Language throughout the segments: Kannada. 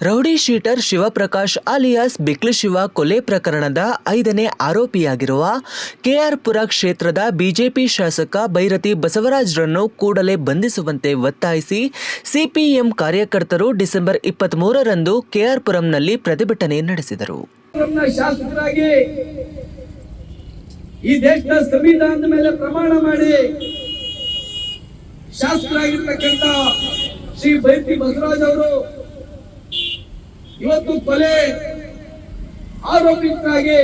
Rowdy sheeter Shivaprakash alias Bikli Shiva ಕೊಲೆ ಪ್ರಕರಣದ ಐದನೇ ಆರೋಪಿಯಾಗಿರುವ ಕೆಆರ್ಪುರ ಕ್ಷೇತ್ರದ ಬಿಜೆಪಿ ಶಾಸಕ ಬೈರತಿ ಬಸವರಾಜ್ರನ್ನು ಕೂಡಲೇ ಬಂಧಿಸುವಂತೆ ಒತ್ತಾಯಿಸಿ ಸಿಪಿಎಂ ಕಾರ್ಯಕರ್ತರು ಡಿಸೆಂಬರ್ ಇಪ್ಪತ್ತ್ಮೂರರಂದು ಕೆಆರ್ಪುರಂನಲ್ಲಿ ಪ್ರತಿಭಟನೆ ನಡೆಸಿದರು. ಈ ದೇಶದ ಸಂವಿಧಾನದ ಮೇಲೆ ಪ್ರಮಾಣ ಮಾಡಿ ಶಾಸಕರಾಗಿರ್ತಕ್ಕಂಥ ಶ್ರೀ ಬೈತಿ ಬಸವರಾಜ್ ಅವರು ಇವತ್ತು ಕೊಲೆ ಆರೋಪಿತರಾಗಿ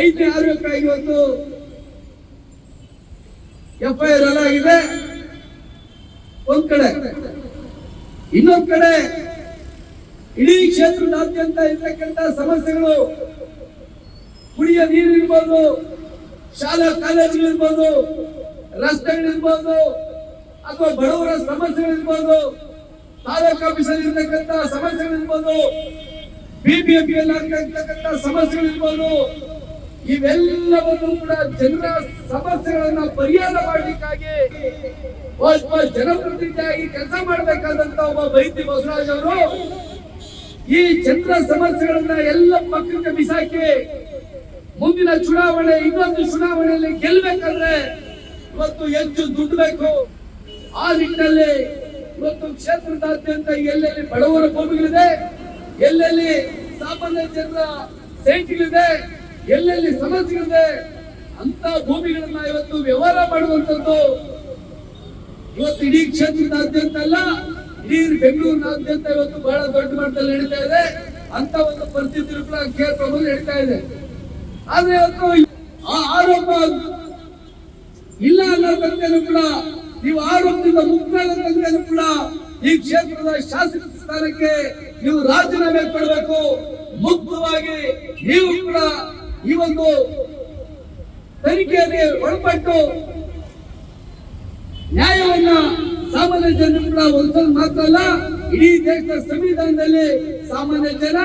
ಐದನೇ ಆರೋಪಿಯಾಗಿ ಇವತ್ತು ಎಫ್ಐಆರ್ ಆಗಿದೆ ಒಂದ್ ಕಡೆ, ಇನ್ನೊಂದ್ ಕಡೆ ಇಡೀ ಕ್ಷೇತ್ರದಾದ್ಯಂತ ಇರ್ತಕ್ಕಂಥ ಸಮಸ್ಯೆಗಳು, ಕುಡಿಯ ನೀರು ಇರ್ಬೋದು, ಶಾಲಾ ಕಾಲೇಜುಗಳಿರ್ಬೋದು ರಸ್ತೆಗಳಿರ್ಬೋದು ಅಥವಾ ಬಡವರ ಸಮಸ್ಯೆಗಳಿರ್ಬೋದು ತಾಲೂಕು ಆಫೀಸಲ್ಲಿ ಇರ್ತಕ್ಕಂಥ ಸಮಸ್ಯೆಗಳಿರ್ಬೋದು ಬಿಬಿಎಂಪಿ ಆಗ್ತಕ್ಕಂಥ ಸಮಸ್ಯೆಗಳಿರ್ಬೋದು, ಇವೆಲ್ಲವನ್ನೂ ಕೂಡ ಜನರ ಸಮಸ್ಯೆಗಳನ್ನ ಪರಿಹಾರ ಮಾಡಲಿಕ್ಕಾಗಿ ಒಬ್ಬ ಜನಪ್ರತಿನಿಧಿಯಾಗಿ ಕೆಲಸ ಮಾಡಬೇಕಾದಂತ ಒಬ್ಬ ವೈದ್ಯ ಬಸವರಾಜ್ ಅವರು ಈ ಜನರ ಸಮಸ್ಯೆಗಳನ್ನ ಎಲ್ಲ ಪಕ್ಕಕ್ಕೆ ಬಿಸಾಕಿ ಮುಂದಿನ ಚುನಾವಣೆ, ಇನ್ನೊಂದು ಚುನಾವಣೆಯಲ್ಲಿ ಗೆಲ್ಲಬೇಕಂದ್ರೆ ಇವತ್ತು ಹೆಚ್ಚು ದುಡ್ಡು ಬೇಕು ಆ ನಿಟ್ಟಿನಲ್ಲಿ ಇವತ್ತು ಕ್ಷೇತ್ರದಾದ್ಯಂತ ಎಲ್ಲೆಲ್ಲಿ ಬಡವರ ಭೂಮಿಗಳಿದೆ, ಎಲ್ಲೆಲ್ಲಿ ಸಾಮಾನ್ಯ ಜನರ ಸೈಟ್ಗಳಿದೆ, ಎಲ್ಲೆಲ್ಲಿ ಸಮಸ್ಯೆಗಳಿದೆ ಅಂತ ಭೂಮಿಗಳನ್ನ ಇವತ್ತು ವ್ಯವಹಾರ ಮಾಡುವಂತದ್ದು ಇವತ್ತು ಇಡೀ ಕ್ಷೇತ್ರದಾದ್ಯಂತ ಅಲ್ಲ, ಇಡೀ ಬೆಂಗಳೂರಿನಾದ್ಯಂತ ಇವತ್ತು ಬಹಳ ದೊಡ್ಡ ಮಟ್ಟದಲ್ಲಿ ನಡೀತಾ ಇದೆ. ಅಂತ ಒಂದು ಪರಿಸ್ಥಿತಿ ಕೂಡ ಕೇಳ್ಕೊಂಡು ನಡೀತಾ ಇದೆ. ಆದ್ರೆ ಇವತ್ತು ಆ ಆರೋಪ ಇಲ್ಲ ಅನ್ನೋ ತನಕನೂ ಕೂಡ ನೀವು ಮುಕ್ತಾದ ತನಕನೂ ಕೂಡ ಈ ಕ್ಷೇತ್ರದ ಶಾಸಕ ಸ್ಥಾನಕ್ಕೆ ನೀವು ರಾಜೀನಾಮೆ ಕೊಡಬೇಕು. ಮುಕ್ತವಾಗಿ ನೀವು ಕೂಡ ಈ ಒಂದು ತನಿಖೆಯಲ್ಲಿ ಒಳಪಟ್ಟು ನ್ಯಾಯವನ್ನ ಸಾಮಾನ್ಯ ಜನರು ಕೂಡ ಮಾತ್ರ ಅಲ್ಲ, ಇಡೀ ದೇಶದ ಸಂವಿಧಾನದಲ್ಲಿ ಸಾಮಾನ್ಯ ಜನ,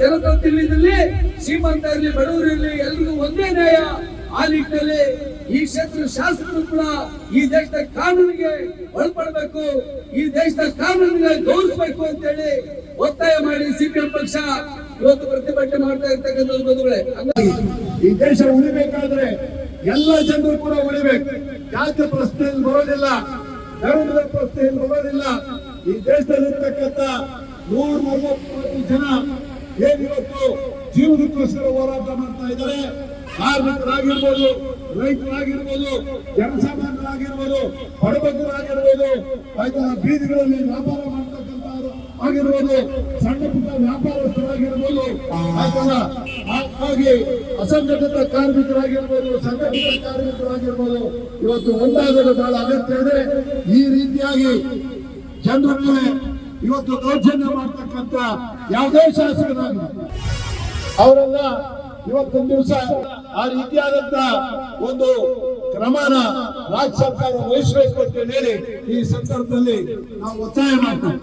ಜನಪ್ರತಿನಿಧಿಯಲ್ಲಿ ಶ್ರೀಮಂತ ಇರಲಿ ಬಡವರು ಇರಲಿ ಎಲ್ರಿಗೂ ಒಂದೇ ನ್ಯಾಯ. ಆ ನಿಟ್ಟಿನಲ್ಲಿ ಈ ಕ್ಷೇತ್ರ ಶಾಸಕರು ಕೂಡ ಈ ದೇಶದ ಕಾನೂನಿಗೆ ಒಳಪಡಬೇಕು, ಈ ದೇಶದ ಕಾನೂನಿಗೆ ಗೌರವಿಸಬೇಕು ಅಂತೇಳಿ ಒತ್ತಾಯ ಮಾಡಿ ಸಿಪಿಎಂ ಪಕ್ಷ ಇವತ್ತು ಪ್ರತಿಭಟನೆ ಮಾಡ್ತಾ ಇರ್ತಕ್ಕಂಥ ಬಂಧುಗಳೇ. ಈ ದೇಶ ಉಳಿಬೇಕಾದ್ರೆ ಎಲ್ಲ ಜನರು ಕೂಡ ಉಳಿಬೇಕು. ಜಾತಿ ಪ್ರಶ್ನೆಯಲ್ಲಿ ಬರೋದಿಲ್ಲ, ಧರ್ಮದ ಪ್ರಶ್ನೆಯಲ್ಲಿ ಬರೋದಿಲ್ಲ. ಈ ದೇಶದಲ್ಲಿರ್ತಕ್ಕಂಥ ನೂರ ನಲವತ್ತು ಜನ ಏನಿವತ್ತು ಜೀವನಕ್ಕೋಸ್ಕರ ಹೋರಾಟ ಮಾಡ್ತಾ ಇದ್ದಾರೆ. ಕಾರ್ಮಿಕರಾಗಿರ್ಬೋದು, ರೈತರಾಗಿರ್ಬೋದು, ಜನಸಾಮಾನ್ಯರಾಗಿರ್ಬೋದು, ಬಡಬಗ್ಗರಾಗಿರ್ಬೋದು ಆಯ್ತಾ ಬೀದಿಗಳಲ್ಲಿ ವ್ಯಾಪಾರ ಮಾಡ್ತಕ್ಕಂಥವ್ರು ಆಗಿರ್ಬೋದು, ಸಣ್ಣ ಪುಟ್ಟ ವ್ಯಾಪಾರಸ್ಥರಾಗಿರ್ಬೋದು ಹಾಗಾಗಿ ಅಸಂಘಟಿತ ಕಾರ್ಮಿಕರಾಗಿರ್ಬೋದು, ಸಂಘಟಿತ ಕಾರ್ಮಿಕರಾಗಿರ್ಬೋದು, ಇವತ್ತು ಒಂದಾಗಲು ಬಹಳ ಅಗತ್ಯ ಇದೆ. ಈ ರೀತಿಯಾಗಿ ಜನರ ಮೇಲೆ ಇವತ್ತು ದೌರ್ಜನ್ಯ ಮಾಡ್ತಕ್ಕಂಥ ಯಾವುದೇ ಶಾಸಕರಾಗಿ ಅವರೆಲ್ಲ ಇವತ್ತೊಂದು ದಿವಸ ಆ ರೀತಿಯಾದಂತ ಒಂದು ಕ್ರಮನ ರಾಜ್ಯ ಸರ್ಕಾರ ವಹಿಸಬೇಕು ಅಂತ ಹೇಳಿ ಈ ಸಂದರ್ಭದಲ್ಲಿ ನಾವು ಒತ್ತಾಯ ಮಾಡ್ತೇವೆ.